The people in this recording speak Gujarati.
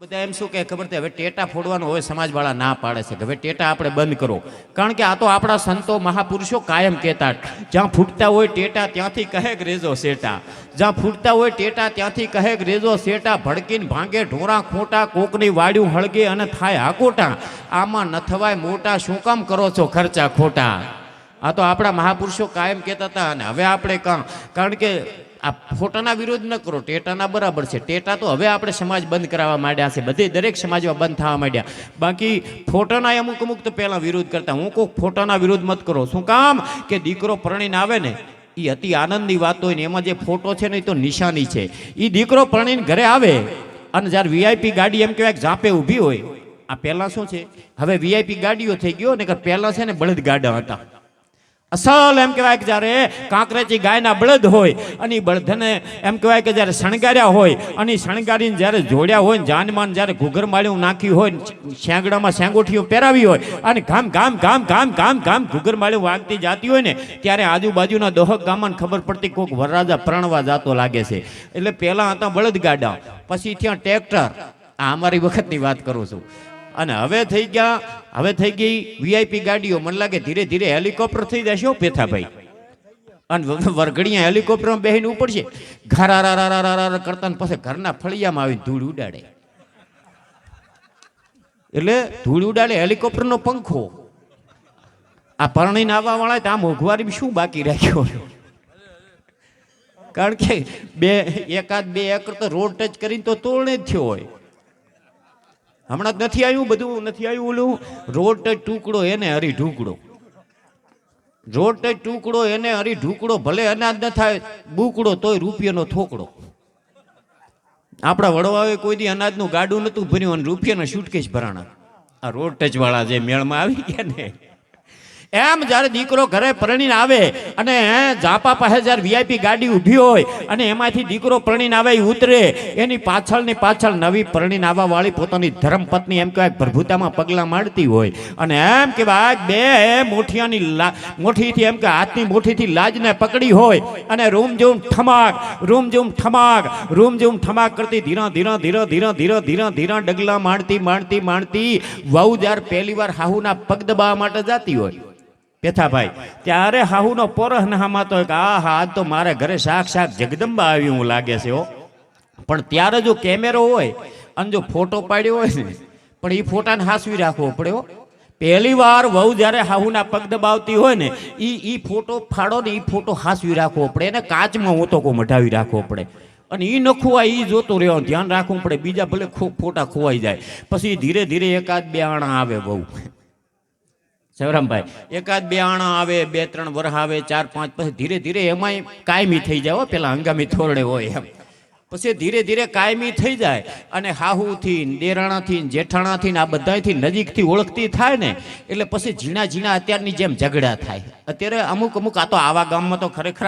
બધા એમ શું કે ખબર છે? હવે ટેટા ફોડવાનું હવે સમાજવાળા ના પાડે છે કે હવે ટેટા આપણે બંધ કરો. કારણ કે આ તો આપણા સંતો મહાપુરુષો કાયમ કહેતા જ્યાં ફૂટતા હોય ટેટા, ત્યાંથી કહે કે રેજો શેટા. જ્યાં ફૂટતા હોય ટેટા, ત્યાંથી કહે કે રેજો શેટા. ભડકીને ભાંગે ઢોરા, ખોટા, કોકની વાડ્યું હળગે અને થાય હાકોટા આમાં ન થવાય મોટા. શું કામ કરો છો ખર્ચા ખોટા? આ તો આપણા મહાપુરુષો કાયમ કહેતા હતા અને હવે આપણે કારણ કે આ ફોટાના વિરોધ ન કરો, ટેટાના બરાબર છે. ટેટા તો હવે આપણે સમાજ બંધ કરાવવા માંડ્યા છે. બધે દરેક સમાજમાં બંધ થવા માંડ્યા. બાકી ફોટાના અમુક અમુક તો પહેલાં વિરોધ કરતા. હું કોઈ ફોટાના વિરોધ મત કરો. શું કામ? કે દીકરો પરણીને આવે ને એ અતિ આનંદની વાત હોય ને, એમાં જે ફોટો છે ને એ તો નિશાની છે. એ દીકરો પરણીને ઘરે આવે અને જ્યારે વીઆઈપી ગાડી એમ કહેવાય ઝાંપે ઊભી હોય, આ પહેલાં શું છે? હવે વીઆઈપી ગાડીઓ થઈ ગયો ને પહેલાં છે ને બળદ ગાડા હતા. અસલ એમ કહેવાય કે જ્યારે કાંકરેચી ગાયના બળદ હોય અને ઈ બળદને એમ કહેવાય કે જ્યારે શણગાર્યા હોય અને શણગારીને જ્યારે જોડ્યા હોય ને જાનમાન જ્યારે ઘૂઘર માળ્યું નાખ્યું હોય શેંગડામાં શેંગોઠીઓ પહેરાવી હોય અને ગામ ગામ ગામ ગામ ગામ ગામ ઘૂઘર માળ્યું વાગતી જાતી હોય ને ત્યારે આજુબાજુના દોહક ગામમાં ખબર પડતી કોઈક વરરાજા પ્રણવા જાતો લાગે છે. એટલે પહેલાં હતા બળદગાડા, પછી ત્યાં ટ્રેક્ટર. આ અમારી વખતની વાત કરું છું. અને હવે થઈ ગયા, હવે થઈ ગઈ વીઆઈપી ગાડીઓ. મને લાગે ધીરે ધીરે હેલિકોપ્ટર થઈ જશે પેથાભાઈ. અને વરઘડિયા હેલિકોપ્ટરમાં બેસીને ઉપડશે ઘારા રા રા રા કરતા ને પછી ઘરના ફળિયામાં આવી ધૂળ ઉડાડે. એટલે ધૂળ ઉડાડે હેલિકોપ્ટરનો પંખો. આ પરણીને આવવા વાળા તો આ મોંઘવારી શું બાકી રાખ્યો? કારણ કે બે, એકાદ બે એકર તો રોડ ટચ કરીને તો તોડને જ થયો હોય. હમણાં જ નથી આવ્યું, બધું નથી આવ્યું ઓલું. રોડ ટચ ટુકડો એને હરી ઢુકડો. રોડ ટચ ટુકડો એને હરી ઢુકડો, ભલે અનાજ ન થાય, બુકડો તોય રૂપિયાનો થોકડો. આપણા વડવાએ કોઈ દી અનાજનું ગાડું નહોતું ભર્યું અને રૂપિયાના શૂટકેશ ભરાણા. આ રોડ ટચવાળા જે મેળમાં આવી ગયા ને એમ જ્યારે દીકરો ઘરે પરણીને આવે અને ઝાપા પાસે જ્યારે વીઆઈપી ગાડી ઊભી હોય અને એમાંથી દીકરો પરણીને આવે એ ઉતરે, એની પાછળની પાછળ નવી પરણીને આવવાવાળી પોતાની ધર્મપત્ની એમ કહેવાય, પ્રભુતામાં પગલાં માંડતી હોય. અને એમ કહેવાય બે મોઠિયાની લા, મોઠીથી એમ કે હાથની મોઠીથી લાજને પકડી હોય અને રૂમ જેવું ઠમાક, રૂમ જેવું ઠમાક, રૂમ જેવું ઠમાક કરતી ધીરા ધીરા ધીરા ધીરા ધીરા ધીરા ધીરા ડગલા માંડતી માંડતી માંડતી વહુ જ્યારે પહેલી વાર હાહુના પગ દબાવવા માટે જાતી હોય. પેથાભાઈ, ત્યારે હાહુનો પોરહ નહામાં તો આ હા આજ તો મારે ઘરે શાક શાક જગદંબા આવી હું લાગે છે હો. પણ ત્યારે જો કેમેરો હોય અને જો ફોટો પાડ્યો હોય ને, પણ એ ફોટાને હાસવી રાખવો પડે હો. પહેલી વાર વહુ જ્યારે હાહુના પગ દબાવતી હોય ને એ એ ફોટો ફાડો ને એ ફોટો હાસવી રાખવો પડે એને કાચમાં ઓતોકો મઢાવી રાખવો પડે. અને એ ન ખોવાય એ જોતો રહેવાનું ધ્યાન રાખવું પડે, બીજા ભલે ખૂબ ફોટા ખોવાઈ જાય. પછી ધીરે ધીરે એકાદ બે આણા આવે બહુ શિવરામભાઈ, એકાદ બે આણા આવે, બે ત્રણ વરહ આવે, ચાર પાંચ, પછી ધીરે ધીરે એમાંય કાયમી થઈ જાય પેલા હંગામી થોરડે હોય એમ. પછી ધીરે ધીરે કાયમી થઈ જાય અને હાહુથી દેરાણાથી જેઠાણાથી આ બધાથી નજીકથી ઓળખતી થાય ને, એટલે પછી ઝીણા ઝીણા અત્યારની જેમ ઝઘડા થાય. અત્યારે અમુક અમુક, આ તો આવા ગામમાં તો ખરેખર